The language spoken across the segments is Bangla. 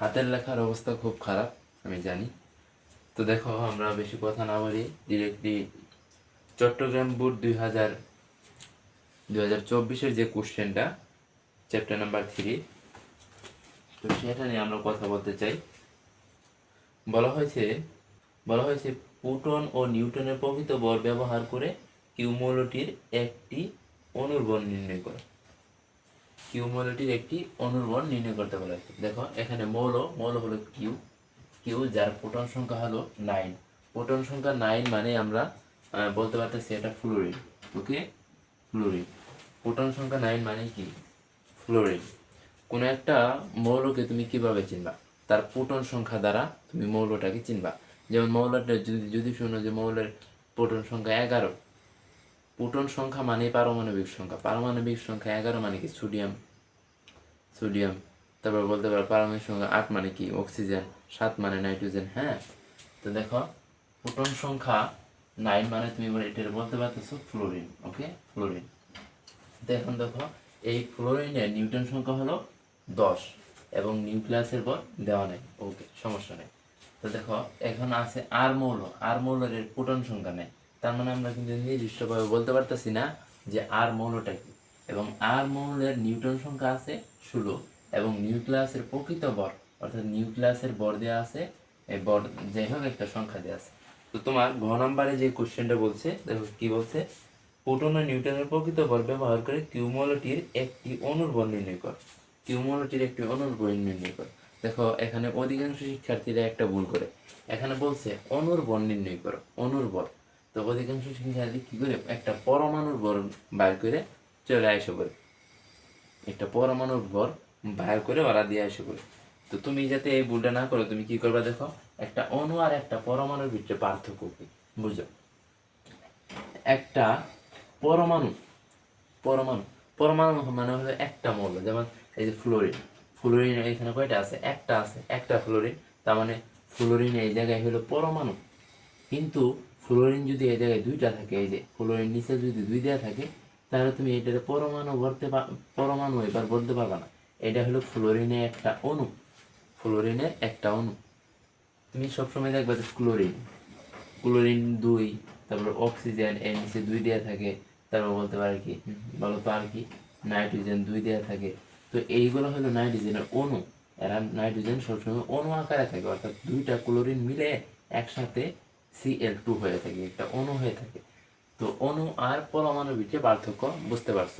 হাতের লেখার অবস্থা খুব খারাপ, আমি জানি। তো দেখো, আমরা বেশি কথা না বলি ডিরেক্টলি চট্টগ্রাম বোর্ড দুই হাজার দুই হাজার চব্বিশের যে কোশ্চেনটা চ্যাপ্টার নাম্বার থ্রি তো সেটা নিয়ে আমরা কথা বলতে চাই। বলা হয়েছে বলা হয়েছে প্রোটন ও নিউটনের প্রকৃত বল ব্যবহার করে কিউমোলটির একটি অনুর্বর নির্ণয় করো। কিউমোলটির একটি অনুর্বর নির্ণয় করতে বলা হয়েছে। দেখো, এখানে মৌল মৌল হলো কিউ কিউ যার প্রোটন সংখ্যা হলো নাইন প্রোটন সংখ্যা নাইন মানে আমরা বলতে পারতেছি এটা ফ্লোরিন ওকে ফ্লোরিন প্রোটন সংখ্যা নাইন মানে কি? ফ্লোরিন কোনো একটা মৌলকে তুমি কীভাবে চিনবা? তার প্রোটন সংখ্যা দ্বারা তুমি মৌলটাকে চিনবা। যেমন মৌলটা যদি যদি শুনো যে মৌলের প্রোটন সংখ্যা এগারো প্রোটন সংখ্যা মানে পারমাণবিক সংখ্যা। পারমাণবিক সংখ্যা এগারো মানে কি? সোডিয়াম। সোডিয়াম। তারপর বলতে পারো পারমাণবিক সংখ্যা আট মানে কি? অক্সিজেন। সাত মানে নাইট্রোজেন হ্যাঁ? তো দেখো প্রোটন সংখ্যা নাইন মানে তুমি এটা বলতে পারতেছো ফ্লোরিন, ওকে? ফ্লোরিন। তো এখন দেখো, এই ফ্লোরিনের নিউটন সংখ্যা হলো দশ এবং নিউক্লিয়াসের পর দেওয়া নেই। ওকে, সমস্যা নেই। তো দেখো, এখন আছে আর মৌল। আর মৌলের প্রোটন সংখ্যা নেই। তার মানে আমরা কিন্তু নির্দিষ্টভাবে বলতে পারতেছি না যে আর মৌলটা কি। এবং আর মৌলের নিউটন সংখ্যা আছে ষোলো এবং নিউক্লিয়াসের প্রকৃত বর, অর্থাৎ নিউক্লিয়াসের বর দেওয়া আছে, এই বর যাই হোক একটা সংখ্যা দেওয়া আছে। তো তোমার ঘ নম্বরে যে কোশ্চেনটা বলছে, দেখো কি বলছে? প্রোটন ও নিউটনের প্রকৃত বল ব্যবহার করে কিউমোলটির একটি অনুর নির্ণয় কর। কিউমোলটির একটি অনুর নির্ণয় কর। দেখো, এখানে অধিকাংশ শিক্ষার্থীরা একটা ভুল করে। এখানে বলছে অনুর নির্ণয় করো, অনুর তো অধিকাংশ শিক্ষার্থী কি করে? একটা পরমাণুর বল বাইর করে চলে আসে করে একটা পরমাণুর ভর বাইর করে ওরা দিয়ে আসে করে তো তুমি যাতে এই ভুলটা না করো, তুমি কি করবে দেখো? একটা অণু আর একটা পরমাণুর ভিতরে পার্থক্য কি? বুঝো? একটা পরমাণু পরমাণু পরমাণু মানে হলো একটা মৌল, যেমন এই যে ফ্লোরিন ফ্লোরিন এখানে কয়টা আছে? একটা আছে, একটা ফ্লোরিন তার মানে ফ্লোরিন এই জায়গায় হলো পরমাণু। কিন্তু ফ্লোরিন যদি এই জায়গায় দুইটা থাকে, এই যে ফ্লোরিন নিচে যদি দুই দেওয়া থাকে, তাহলে তুমি এটার পরমাণু ভরতে পরমাণু এবার বলতে পারবে না। এটা হলো ফ্লোরিনের একটা অণু। ফ্লোরিনের একটা অণু। তুমি সবসময় দেখবে যে ক্লোরিন ক্লোরিন দুই, তারপর অক্সিজেন এর নিচে দুই দেওয়া থাকে, তারপর বলতে পারে কি, বলো তো আর কি নাইট্রোজেন দুই দেওয়া থাকে। তো এইগুলো হলো নাইট্রোজেনের অণু। এরা নাইট্রোজেন সবসময় অণু আকারে থাকে, অর্থাৎ দুইটা ক্লোরিন মিলে একসাথে সিএল টু হয়ে থাকে, একটা অণু হয়ে থাকে। তো অণু আর পরমাণু ভিতরে পার্থক্য বুঝতে পারছ?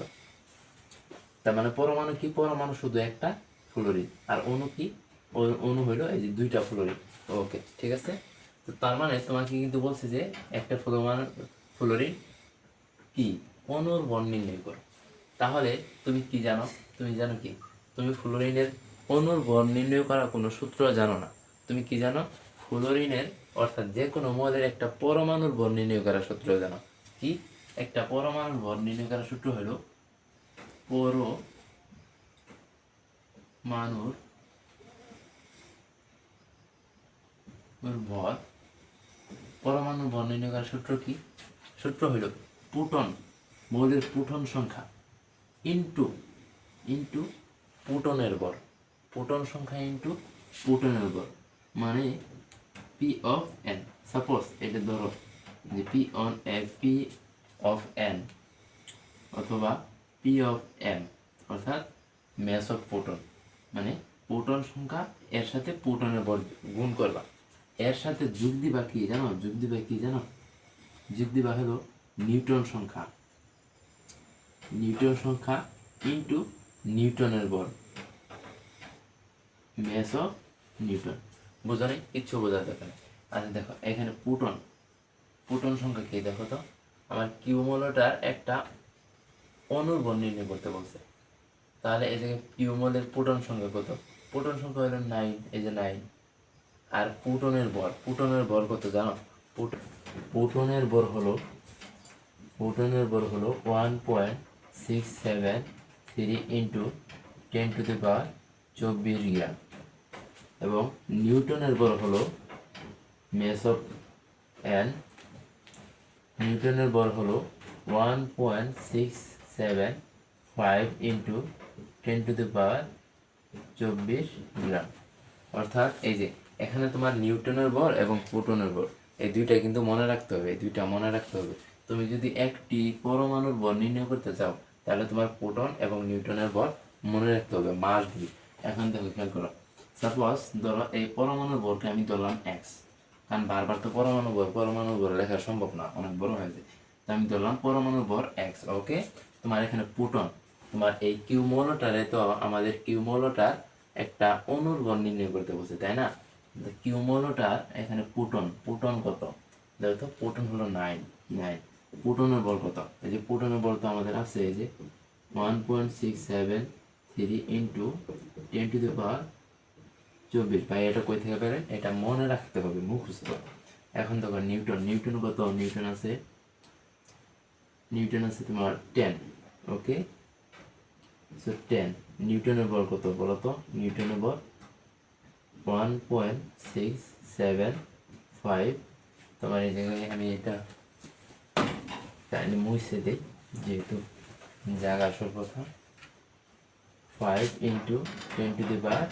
তার মানে পরমাণু কি? পরমাণু শুধু একটা ফ্লোরিন আর অণু কি? অণু হইল এই যে দুইটা ফ্লোরিন ওকে ঠিক আছে? তো তার মানে তোমাকে কিন্তু বলছে যে একটা ফ্লোমান ফ্লোরিন কি? অণুর বর্ণ নির্ণয় করো তাহলে তুমি কি জানো? তুমি জানো কি? তুমি ফ্লোরিনের অণুর বর্ণ নির্ণয় করা কোনো সূত্র জানো না। তুমি কি জানো? ফ্লোরিনের অর্থাৎ যে কোনো মৌলের একটা পরমাণুর বর্ণ নির্ণয় করার সূত্র জানো? কি? একটা পরমাণুর বর্ণ নির্ণয় করার সূত্র হলো পরমাণুর ভর। পরমাণু ভর নির্ণয় করার সূত্র কি? সূত্র হইল পুটন, মৌলের পুটন সংখ্যা ইন্টু ইন্টু প্রোটনের ভর। পুটন সংখ্যা ইন্টু প্রোটনের ভর। মানে পি অফ এন সাপোজ এটা ধরো, যে P on A P of N অথবা পি অফ এম অর্থাৎ ম্যাস অফ প্রোটন মানে প্রোটন সংখ্যা এর সাথে প্রোটনের বর গুণ করবা। এর সাথে যোগ দিবা কি জানো? যোগ দিবা কি জানো? যোগ দিবা হলো নিউটন সংখ্যা। নিউটন সংখ্যা ইন্টু নিউটনের বল ম্যাস অফ নিউটন বোঝা নেই কিচ্ছু বোঝার দরকার আচ্ছা দেখো, এখানে পুটন। পুটন সংখ্যা কি দেখো তো? আমার কিউমোলটার একটা অনুর্বর নির্ণয় করতে বলছে। তাহলে এই যে কিউমলের পুটন সংখ্যা কত? পুটন সংখ্যা হলো নাইন এই যে নাইন আর পুটনের ভর পুটনের ভর কত জানো? প্রোটনের ভর হলো প্রোটনের ভর হলো one point six seven three into ten to the power চব্বিশ গ্রাম। এবং নিউটনের বল হলো মেস অফ এন নিউটনের বল হলো one point six seven five into ten to the power চব্বিশ গ্রাম। অর্থাৎ এই যে, এখানে তোমার নিউটনের বল এবং প্রোটনের বল, এই দুইটা কিন্তু মনে রাখতে হবে, এই দুইটা মনে রাখতে হবে। তুমি যদি একটি পরমাণুর বল নির্ণয় করতে চাও, তাহলে তোমার প্রোটন এবং নিউটনের বল মনে রাখতে হবে, মাস দিয়ে এখন দেখো, খেয়াল করো সাপোজ ধরো এই পরমাণুর বলকে আমি ধরলাম এক্স কারণ বারবার তো পরমাণু বল পরমাণু বল লেখা সম্ভব না, অনেক বড় হয়ে যায়। তো আমি ধরলাম পরমাণুর বল এক্স ওকে তোমার এখানে পুটন, তোমার এই কিউমোলোটারে তো আমাদের কিউমোলোটার একটা অনুর বল নির্ণয় করতে বসে তাই না? কিউমোলোটার এখানে পুটন পুটন কত? দেখো তো প্রোটন হলো নাইন নাইন পুটনের বল কত? এই যে পুটনের বল তো আমাদের আছে, এই যে one point six seven three into ten to the power চব্বিশ ভাই, এটা কই থেকে পারেন এটা মনে রাখতে হবে, মুখস্থ। এখন দেখো নিউটন নিউটন কত নিউটন আছে। নিউটন আছে তোমার টেন, ওকে? সো টেন, নিউটনের বল কত বলো তো? নিউটনের বল one point six seven five. তোমার এই জায়গায় আমি এটা তাহলে মুছে দিই, যেহেতু জায়গা আসল কথা। Five into ten to the বার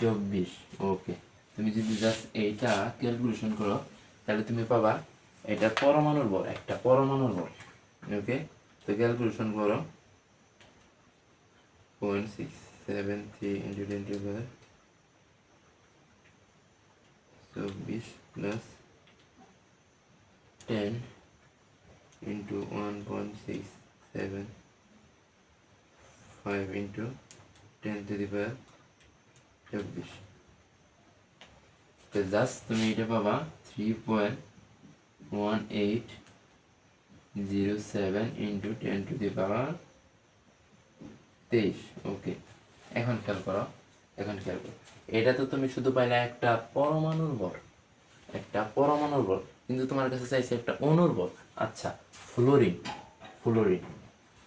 চব্বিশ ওকে তুমি যদি জাস্ট এইটা ক্যালকুলেশন করো, তাহলে তুমি পাবা এটা পরমাণুর বল, একটা পরমাণুর বল ওকে তো ক্যালকুলেশন করো point six seven three into twenty বার চব্বিশ plus ten into one point six seven five into ten to the power চব্বিশ। জাস্ট তুমি এটা পাবা three point one eight zero seven into ten to এখন খেয়াল করো, এখন খেয়াল করো। এটা তো তুমি শুধু পাইলে একটা পরমাণুর বল, একটা পরমাণুর বল, কিন্তু তোমার কাছে চাইছে একটা অণুর বল। আচ্ছা ফ্লোরিন ফ্লোরিন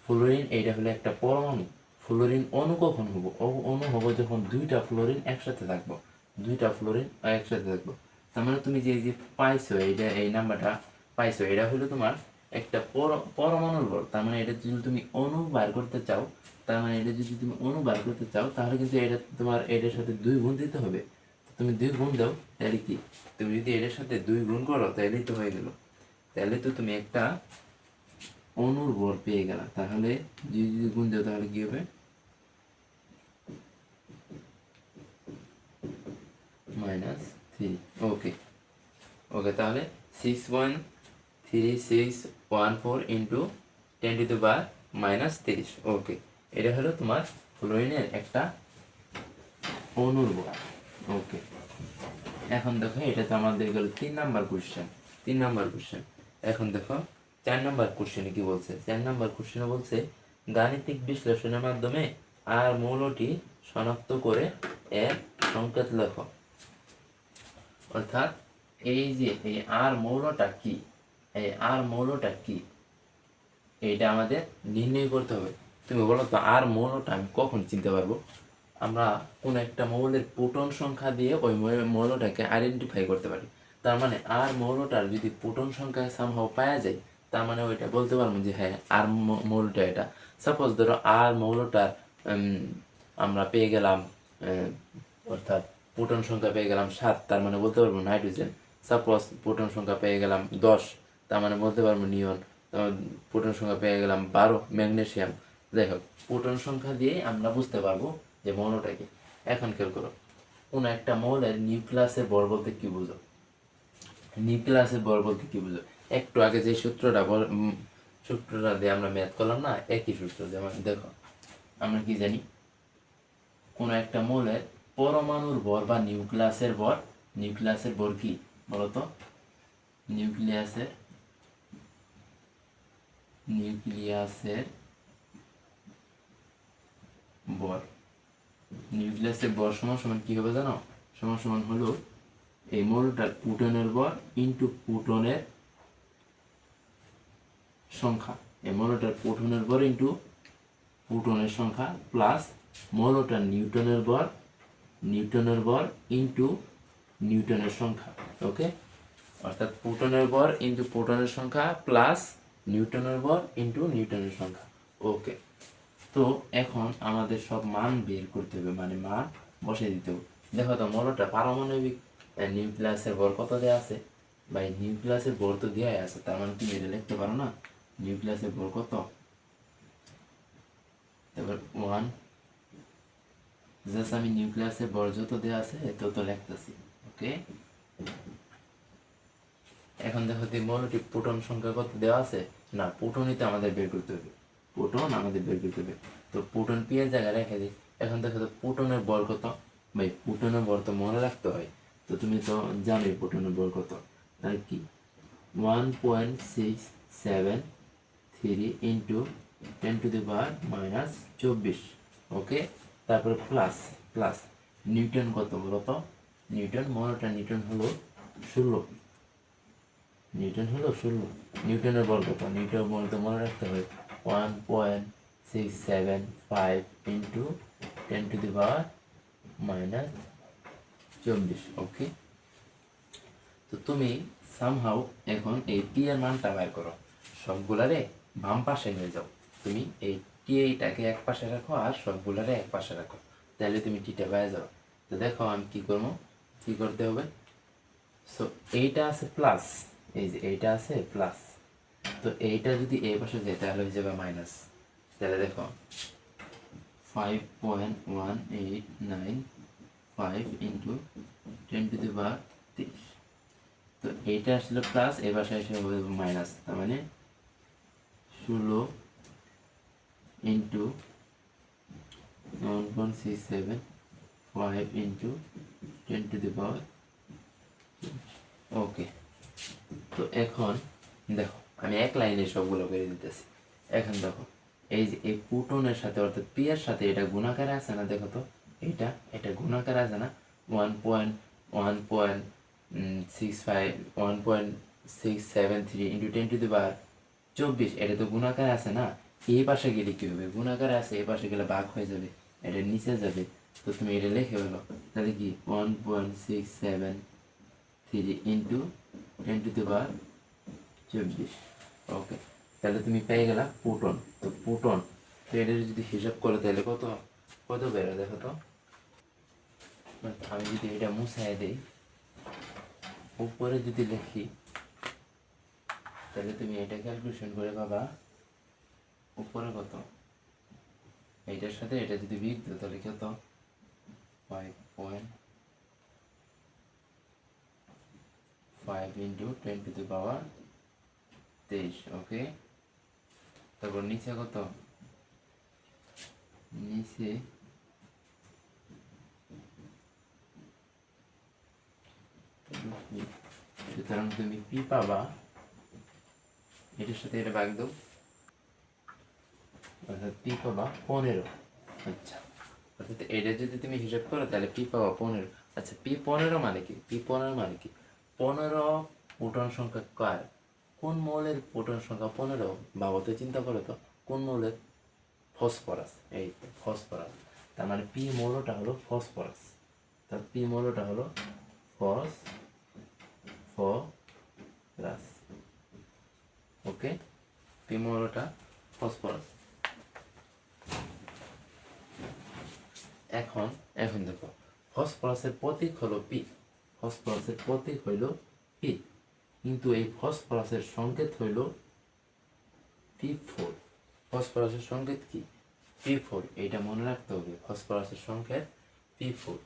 ফ্লোরিন এইটা হলো একটা পরমাণু। ফ্লোরিন অণু কখন হব অণু হব যখন দুইটা ফ্লোরিন একসাথে থাকব, দুইটা ফ্লোরিন একসাথে থাকব। তার মানে তুমি যে যে পাইছো এইটা, এই নাম্বারটা পাইছো, এটা হলো তোমার একটা পর- পরমাণুর বল। তার মানে এটা যদি তুমি অণু বার করতে চাও, তার মানে এটা যদি তুমি অণু বার করতে চাও, তাহলে কিন্তু এটা তোমার এটার সাথে দুই গুণ দিতে হবে। তুমি দুই গুণ দাও, তাহলে কি? তুমি যদি এটার সাথে দুই গুণ করো, তাহলেই তো হয়ে গেল। তাহলে তো তুমি একটা অনুর বল পেয়ে গেলা। তাহলে যদি গুণ দাও, তাহলে কি হবে? মাইনাস থ্রি ওকে ওকে তাহলে six point three six one four into ten to the bar minus তিরিশ ওকে এটা হলো তোমার ফ্লোরিনের একটা অনুর্বর। ওকে এখন দেখো, এটা তো আমাদের গেল তিন নাম্বার কোশ্চেন তিন নাম্বার কোশ্চেন এখন দেখো, চার নাম্বার কোশ্চেনে কি বলছে? চার নাম্বার কোশ্চেনে বলছে, গাণিতিক বিশ্লেষণের মাধ্যমে আর মৌলটি শনাক্ত করে এর সংকেত লেখো। অর্থাৎ এই যে, এই আর মৌলটা কি? এই আর মৌলটা কি? এইটা আমাদের নির্ণয় করতে হবে। তুমি বলো তো, আর মৌলটা আমি কখন চিনতে পারব? আমরা কোন একটা মৌলের প্রোটন সংখ্যা দিয়ে ওই মৌলটাকে আইডেন্টিফাই করতে পারি। তার মানে আর মৌলটার যদি প্রোটন সংখ্যা সামহাও পাওয়া যায়, তার মানে ওইটা বলতে পারব যে হ্যাঁ আর মৌলটা এটা। সাপোজ ধরো আর মৌলটার আমরা পেয়ে গেলাম অর্থাৎ প্রোটন সংখ্যা পেয়ে গেলাম সাত, তার মানে বলতে পারব নাইট্রোজেন সাপোজ প্রোটন সংখ্যা পেয়ে গেলাম দশ, তার মানে বলতে পারব নিয়ন প্রোটন সংখ্যা পেয়ে গেলাম বারো ম্যাগনেসিয়াম যাই হোক প্রোটন সংখ্যা দিয়ে আমরা বুঝতে পারব যে মৌলটা কি। এখন খেয়াল করো, কোনো একটা মৌলের নিউক্লিয়াসের বর বলতে কি বুঝো? নিউক্লিয়াসের বর বলতে কি বুঝো? একটু আগে যে সূত্রটা বল- সূত্রটা দিয়ে আমরা ম্যাথ করলাম না, একই সূত্র যেমন দেখো, আমরা কি জানি? কোনো একটা মৌলের পরমাণুর ভর বা নিউক্লিয়াসের ভর নিউক্লিয়াসের ভর কি বলতো? নিউক্লিয়াসের নিউক্লিয়াসের ভর। নিউক্লিয়াসের ভর সমান সমান কি হবে জানো? সমান সমান হলো এই মৌলটার প্রোটনের ভর ইনটু প্রোটনের সংখ্যা। এই মৌলটার প্রোটনের ভর ইনটু প্রোটনের সংখ্যা প্লাস মৌলটার নিউটনের ভর নিউটনের ভর ইনটু নিউটনের সংখ্যা ওকে অর্থাৎ প্রোটনের ভর ইনটু প্রোটনের সংখ্যা প্লাস নিউটনের ভর ইনটু নিউটনের সংখ্যা ওকে তো এখন আমাদের সব মান বের করতে হবে মানে মান বসে দিতে হবে। দেখো তো, মৌলটা পারমাণবিক নিউক্লিয়াসের ভর কত দেওয়া আছে? ভাই নিউক্লিয়াসের ভর তো দেওয়াই আছে, তার মানে তুমি এটা লিখতে পারো না? নিউক্লিয়াসের ভর কত? এবার ওয়ান জাস্ট আমি নিউক্লিয়াসের ভর যত দেওয়া আছে, তত লিখতেছি ওকে এখন দেখো যে প্রোটন সংখ্যা কত দেওয়া আছে? না প্রোটনই তো আমাদের বের করতে হবে। প্রোটন আমাদের বের করতে হবে। তো প্রোটন পি এর জায়গায় রেখে দিই। এখন দেখো তো প্রোটনের বল কত? ভাই প্রোটনের বল তো মনে রাখতে হয়। তো তুমি তো জানোই প্রোটনের বল কত। তাহলে কি? One point six seven three into ten to the power minus চব্বিশ ওকে তারপরে প্লাস প্লাস নিউটন কত বলতো নিউটন মনোটা নিউটন হলো ষোলো। নিউটন হলো ষোলো। নিউটনের বল কত? নিউটন বল তো মনে রাখতে হবে। One point six seven five into ten to the power minus চব্বিশ ওকে তো তুমি সামহাউ এখন এই টি এর মানটা বের করো। সবগুলারে বাম পাশে নিয়ে যাও। তুমি এই টি এইটাকে এক পাশে রাখো আর সবগুলারে এক পাশে রাখো। তাহলে তুমি টিটা পেয়ে যাও তো দেখো আমি কি করব? কি করতে হবে? সো এইটা আছে প্লাস এই যে এইটা আছে প্লাস তো এইটা যদি এই পাশে যায়, তাহলে হয়ে যাবে মাইনাস তাহলে দেখো five point one eight nine five into ten to the power তিরিশ তো এইটা আসলে প্লাস এই পাশে এসে মাইনাস তার মানে ষোলো into one point six seven five into ten to power okay তো এখন দেখো, আমি এক লাইনে সবগুলো করে দিতেছি। এখন দেখো, এই যে এই পুটনের সাথে, অর্থাৎ পি এর সাথে এটা গুণাকারে আছে না, দেখো তো, এটা এটা গুণাকারে আছে না? One point one point six five one point six seven three into ten to the বার চব্বিশ, এটা তো গুণাকারে আছে না? এই পাশে গেলে কি হবে গুণাকারে আছে, এই পাশে গেলে ভাগ হয়ে যাবে, এটা নিচে যাবে। তো তুমি এটা লিখে ফেলো। তাহলে কি? One point six seven three into ten to the চব্বিশ। ওকে তাহলে তুমি পেয়ে গেলা প্রোটন তো প্রোটন তো এটা যদি হিসাব করো তাহলে কত কত বেরো দেখো তো। আমি যদি এটা মুছাই দিই, উপরে যদি লিখি, তাহলে তুমি এটা ক্যালকুলেশন করে পাবা উপরে কত? এইটার সাথে এটা যদি বিগ দাও তাহলে কত? Five point five into ten to the power তেইশ ওকে তারপর নিচে কত? নিচে সুতরাং তুমি পি পাবা? এটার সাথে এটা ভাগ দাও। অর্থাৎ পি পাবা পনেরো আচ্ছা অর্থাৎ এটা যদি তুমি হিসাব করো তাহলে পি পাবা পনেরো আচ্ছা পি পনেরো মানে কি পি পনেরো মানে কি পনেরো প্রোটন সংখ্যা কার কোন মৌলের প্রোটন সংখ্যা পনেরো বাবা চিন্তা করো তো কোন মৌলের ফসফরাস এই ফসফরাস তার মানে পি মৌলটা হলো ফসফরাস তার পি মৌলটা হলো ফস ফরাস ওকে পি মৌলটা ফসফরাস এখন এখন দেখো, ফসফরাসের প্রতীক হলো পি ফসফরাসের প্রতীক হইল পি কিন্তু এই ফসফরাসের সংকেত হইল পি ফোর ফসফরাসের সংকেত কি? পি ফোর এটা মনে রাখতে হবে, ফসফরাসের সংকেত পি ফোর